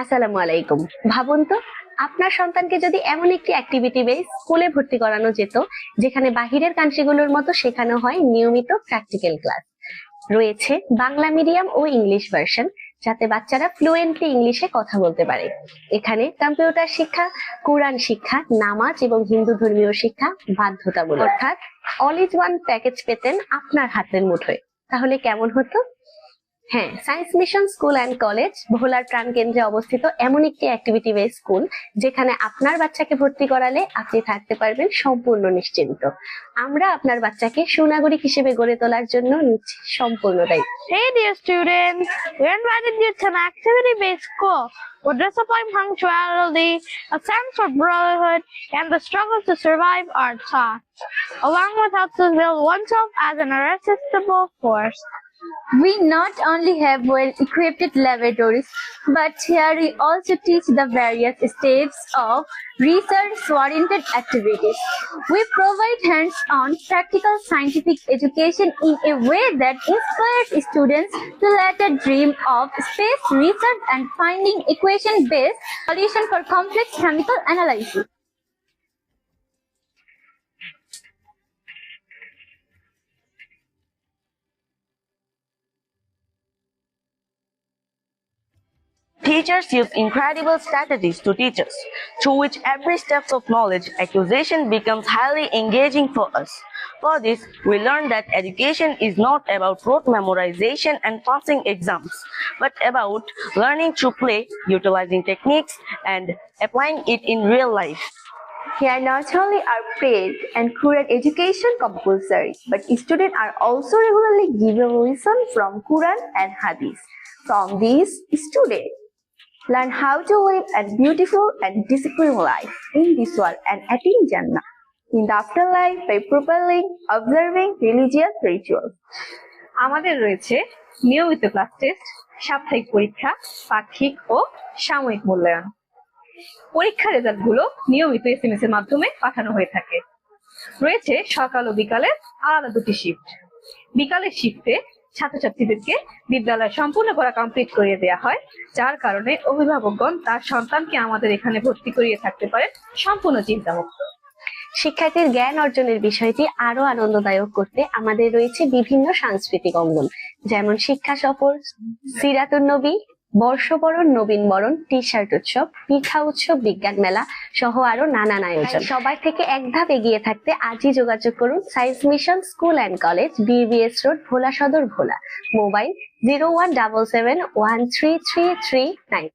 আসসালামু আলাইকুম। ভাবুন তো, আপনার সন্তানকে যদি এমন একটি অ্যাক্টিভিটি বেস স্কুলে ভর্তি করানো যেত, যেখানে বাহিরের কান্ট্রিগুলোর মতো শেখানো হয় নিয়মিত প্র্যাকটিক্যাল ক্লাস রয়েছে বাংলা মিডিয়াম ও ইংলিশ ভার্সন যাতে বাচ্চারা ফ্লুয়েন্টলি ইংলিশে কথা বলতে পারে। এখানে কম্পিউটার শিক্ষা, কোরআন শিক্ষা, নামাজ এবং হিন্দু ধর্মীয় শিক্ষা বাধ্যতামূলক। অর্থাৎ অল ইজ ওয়ান প্যাকেজ পেতেন আপনার হাতের মুঠোয়। তাহলে কেমন হতো? হ্যাঁ science mission school and college ভোলার প্রাণ কেন্দ্রে অবস্থিত এমন একটি অ্যাক্টিভিটি বেস স্কুল যেখানে আপনার বাচ্চাকে ভর্তি করালে আপনি থাকতে পারবেন সম্পূর্ণ নিশ্চিন্ত। আমরা আপনার বাচ্চাকে সুনাগরিক হিসেবে গড়ে তোলার জন্য নিচ্ছি সম্পূর্ণ দায়িত্ব। Hey dear student when wise you can activity base co O disappoint punctuality a sense of brotherhood and the struggle to survive our task along with how to build oneself as an irresistible force We not only have well-equipped laboratories, but here we also teach the various steps of research-oriented activities. We provide hands-on practical scientific education in a way that inspires students to later dream of space research and finding equation-based solution for complex chemical analysis. Teachers use incredible strategies to teach us, through which every step of knowledge acquisition becomes highly engaging for us. For this, we learn that education is not about rote memorization and passing exams, but about learning through play, utilizing techniques, and applying it in real life. Here not only are prayed and Quran education compulsory, but students are also regularly given lessons from Quran and Hadith. From these, students learn how to live a beautiful and disciplined life in this world and attain Jannah in the afterlife by properly observing religious rituals. আমাদের রয়েছে নিয়মিত class test সাপ্তাহিক পরীক্ষা পাক্ষিক ও সাময়িক মূল্যায়ন পরীক্ষার রেজাল্টগুলো নিয়মিত এসএমএস এর মাধ্যমে পাঠানো হয়ে থাকে রয়েছে সকাল ও বিকালের আলাদা দুটি শিফট বিকালের শিফটে ছাত্রছাত্রীদেরকে বিদ্যালয় সম্পূর্ণ করা কমপ্লিট করিয়ে দেওয়া হয়। যার কারণে অভিভাবকগণ তার সন্তানকে আমাদের এখানে ভর্তি করিয়ে থাকতে পারেন, সম্পূর্ণ চিন্তামুক্ত। শিক্ষার্থীর জ্ঞান অর্জনের বিষয়টি আরও আনন্দদায়ক করতে আমাদের রয়েছে বিভিন্ন সাংস্কৃতিক অঙ্গন, যেমন শিক্ষা সফর, সিরাতুন নবী বর্ষবরণ নবীন বরণ টি শার্ট উৎসব পিঠা উৎসব বিজ্ঞান মেলা সহ আরও নানান আয়োজন। সবাই থেকে এক ধাপ এগিয়ে থাকতে আজই যোগাযোগ করুন science mission school and college BBS road Bhola Sadar Bhola. Mobile zero one double seven one three three three nine.